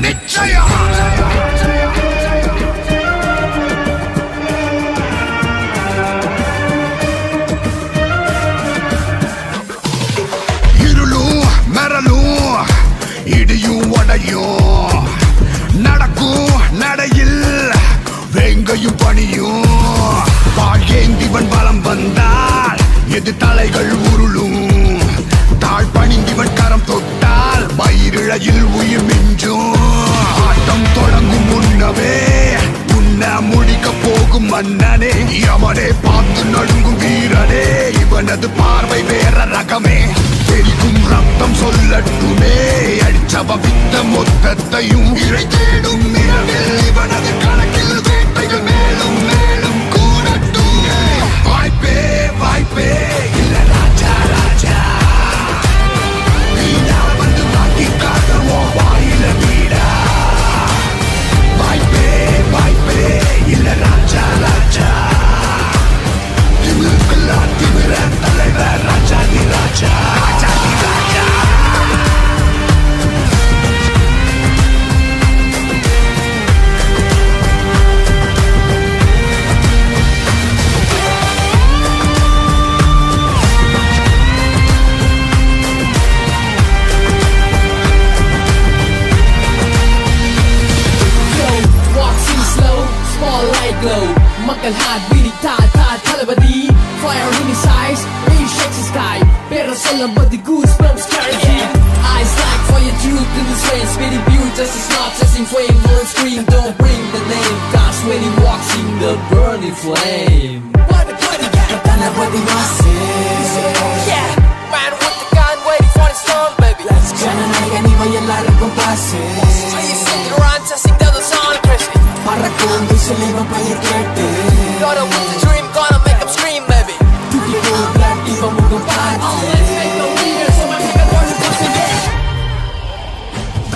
நிச்சயம். இருளும் மரலும் இடியும் உடையும். நடக்கும் நடையில் வெங்கையும் பணியும். வாழ்கேந்திவன் பலம் வந்தால் எது தலைகள் உருளும். நடுங்கும் போகும் மன்னனே அவனே பார்த்து நடுங்கும் வீரனே. இவனது பார்வை வேற ரகமே. தெரிக்கும் ரத்தம் சொல்லட்டுமே. அடிச்சவ வித்த மொத்தத்தையும் இறை Jack. மக்கள் ஹார்ட் பீடி தா தா தளபதி Fire in his eyes, he shakes the sky பேர சொல்லும் போது goose bumps carry him Eyes like fire truth in the rain Spitting beauty just as not chasing flame Won't scream, don't bring the name Cause when he walks in the burning flame What the bloody got தளபதி மாசு Yeah, man with the gun waiting for the storm baby Let's ஜனநாயக நீ எல்லாருக்கும் பாசு நான் விசிலிவ பயிர் கேட்டு